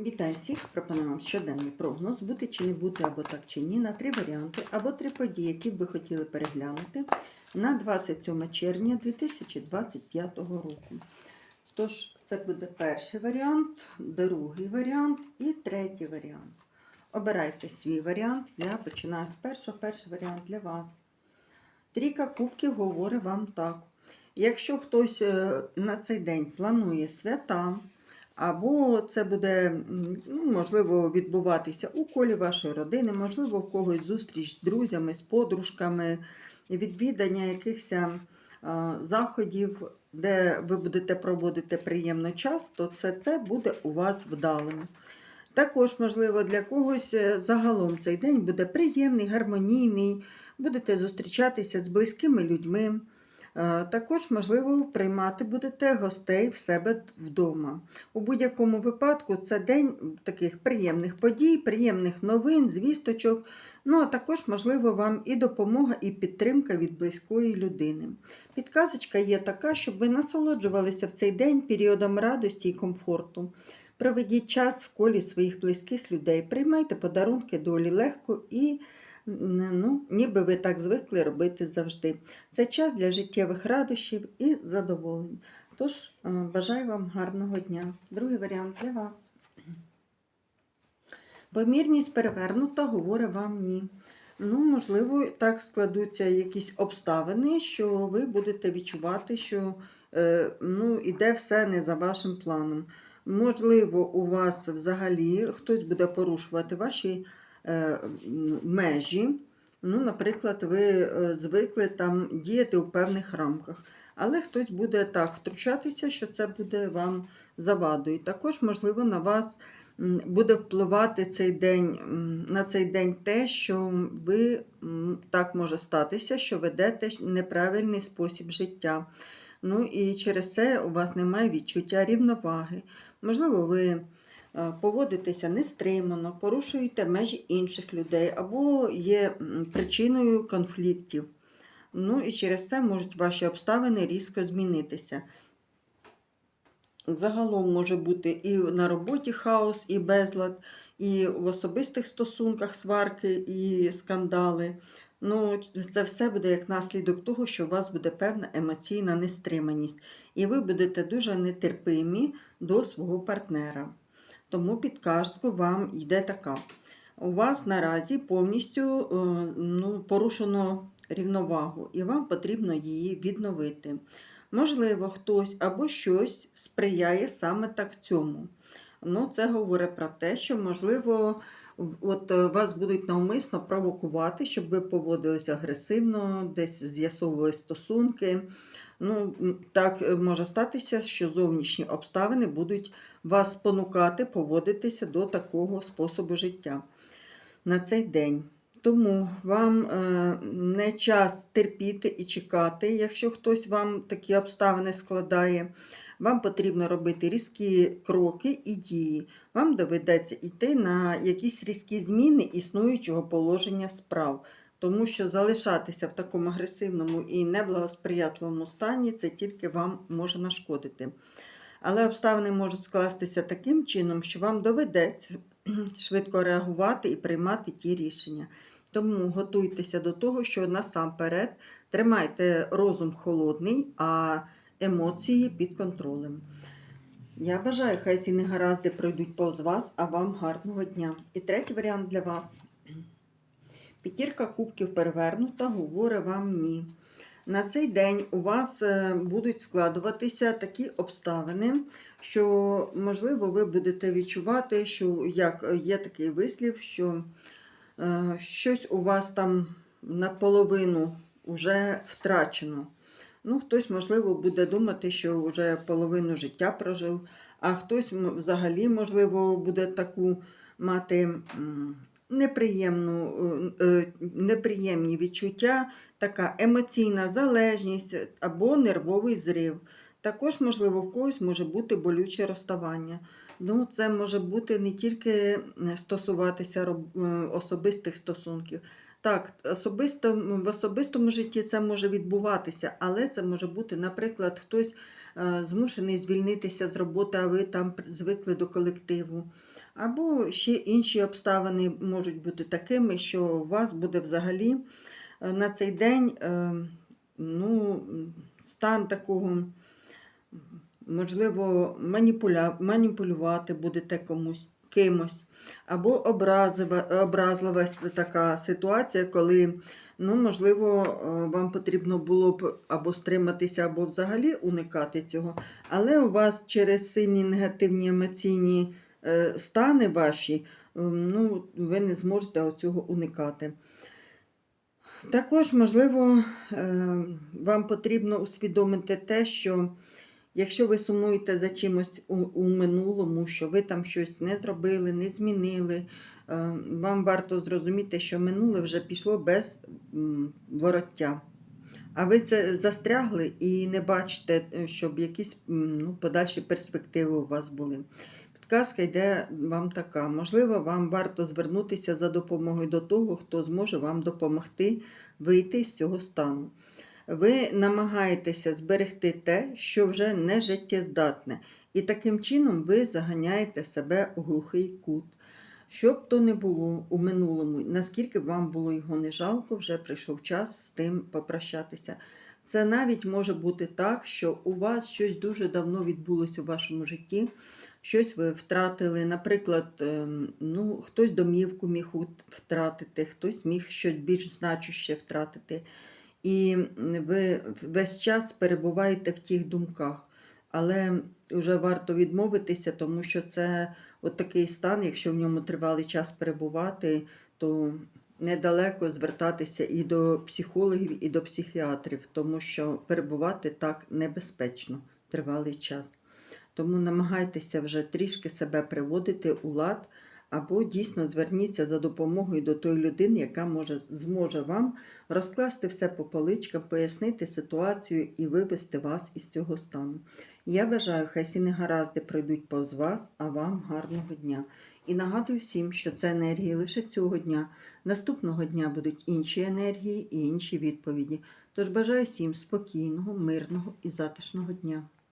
Вітаю всіх! Пропоную вам щоденний прогноз, бути чи не бути, або так чи ні, на три варіанти, або три події, які б ви хотіли переглянути на 27 червня 2025 року. Тож, це буде перший варіант, другий варіант і третій варіант. Обирайте свій варіант. Я починаю з першого. Перший варіант для вас. Трійка кубків говорить вам так. Якщо хтось е, на цей день планує свята, або це буде, ну, можливо, відбуватися у колі вашої родини, можливо, в когось зустріч з друзями, з подружками, відвідання якихось заходів, де ви будете проводити приємний час, то це, це буде у вас вдалим. Також, можливо, для когось е, загалом цей день буде приємний, гармонійний, будете зустрічатися з близькими людьми. Е, Також, можливо, приймати будете гостей в себе вдома. У будь-якому випадку це день таких приємних подій, приємних новин, звісточок. Ну, а також, можливо, вам і допомога, і підтримка від близької людини. Підказочка є така, щоб ви насолоджувалися в цей день періодом радості і комфорту. Проведіть час в колі своїх близьких людей, приймайте подарунки долі легко і ну, ніби ви так звикли робити завжди. Це час для життєвих радощів і задоволень. Тож, е, бажаю вам гарного дня. Другий варіант для вас. Помірність перевернута, говорить вам ні. Ну, можливо, так складуться якісь обставини, що ви будете відчувати, що е, ну, іде все не за вашим планом. Можливо, у вас взагалі хтось буде порушувати ваші межі. Ну, наприклад, ви е, звикли там діяти у певних рамках. Але хтось буде так втручатися, що це буде вам завадою. Також, можливо, на вас буде впливати цей день, на цей день те, що ви так може статися, що ведете неправильний спосіб життя. Ну і через це у вас немає відчуття рівноваги. Можливо, ви е, поводитеся нестримано, порушуєте межі інших людей або є причиною конфліктів. Ну і через це можуть ваші обставини різко змінитися. Загалом може бути і на роботі хаос, і безлад, і в особистих стосунках сварки і скандали. Ну, це все буде як наслідок того, що у вас буде певна емоційна нестриманість, і ви будете дуже нетерпимі до свого партнера. Тому підказка вам йде така. У вас наразі повністю е, ну, порушено рівновагу, і вам потрібно її відновити. Можливо, хтось або щось сприяє саме так цьому. Ну, це говорить про те, що, можливо, от е, вас будуть навмисно провокувати, щоб ви поводилися агресивно, десь з'ясовували стосунки. Ну, так е, може статися, що зовнішні обставини будуть вас спонукати поводитися до такого способу життя на цей день. Тому вам е, не час терпіти і чекати, якщо хтось вам такі обставини складає. Вам потрібно робити різкі кроки і дії. Вам доведеться йти на якісь різкі зміни існуючого положення справ, тому що залишатися в такому агресивному і неблагосприятливому стані це тільки вам може нашкодити. Але обставини можуть скластися таким чином, що вам доведеться швидко реагувати і приймати ті рішення. Тому готуйтеся до того, що насамперед тримайте розум холодний, а емоції під контролем. Я бажаю, хай ці негаразди пройдуть повз вас, а вам гарного дня. І третій варіант для вас. П'ятірка кубків перевернута, говорить вам ні. На цей день у вас е, будуть складуватися такі обставини, що, можливо, ви будете відчувати, що як е, є такий вислів, що е, щось у вас там наполовину вже втрачено. Ну, хтось, можливо, буде думати, що вже половину життя прожив, а хтось взагалі, можливо, буде таку мати неприємну, е, е, неприємні відчуття, така емоційна залежність або нервовий зрив. Також, можливо, в когось може бути болюче розставання. Ну, це може бути не тільки е, стосуватися особистих стосунків. Так, особисто, в особистому житті це може відбуватися, але це може бути, наприклад, хтось змушений звільнитися з роботи, а ви там звикли до колективу. Або ще інші обставини можуть бути такими, що у вас буде взагалі е, на цей день е, ну, стан такого, можливо, маніпуля... маніпулювати будете комусь кимось. Або образова, образлива така ситуація, коли, ну, можливо, е, вам потрібно було б або стриматися, або взагалі уникати цього. Але у вас через сильні негативні емоційні стани ваші, е, ну, ви не зможете цього уникати. Також, можливо, е, вам потрібно усвідомити те, що якщо ви сумуєте за чимось у, минулому, що ви там щось не зробили, не змінили, е, вам варто зрозуміти, що минуле вже пішло без вороття. А ви це застрягли і не бачите, е, щоб якісь ну, подальші перспективи у вас були. Підказка йде вам така. Можливо, вам варто звернутися за допомогою до того, хто зможе вам допомогти вийти з цього стану. Ви намагаєтеся зберегти те, що вже не життєздатне, і таким чином ви заганяєте себе у глухий кут. Що б то не було у минулому, наскільки б вам було його не жалко, вже прийшов час з тим попрощатися. Це навіть може бути так, що у вас щось дуже давно відбулося у вашому житті, щось ви втратили. Наприклад, ем, ну, хтось домівку міг втратити, хтось міг щось більш значуще втратити. І ви весь час перебуваєте в тих думках. Але вже варто відмовитися, тому що це от такий стан, якщо в ньому тривалий час перебувати, то недалеко звертатися і до психологів, і до психіатрів, тому що перебувати так небезпечно тривалий час. Тому намагайтеся вже трішки себе приводити у лад, або дійсно зверніться за допомогою до тої людини, яка може, зможе вам розкласти все по поличкам, пояснити ситуацію і вивести вас із цього стану. Я бажаю, хай всі негаразди пройдуть повз вас, а вам гарного дня. І нагадую всім, що це енергії лише цього дня. Наступного дня будуть інші енергії і інші відповіді. Тож бажаю всім спокійного, мирного і затишного дня.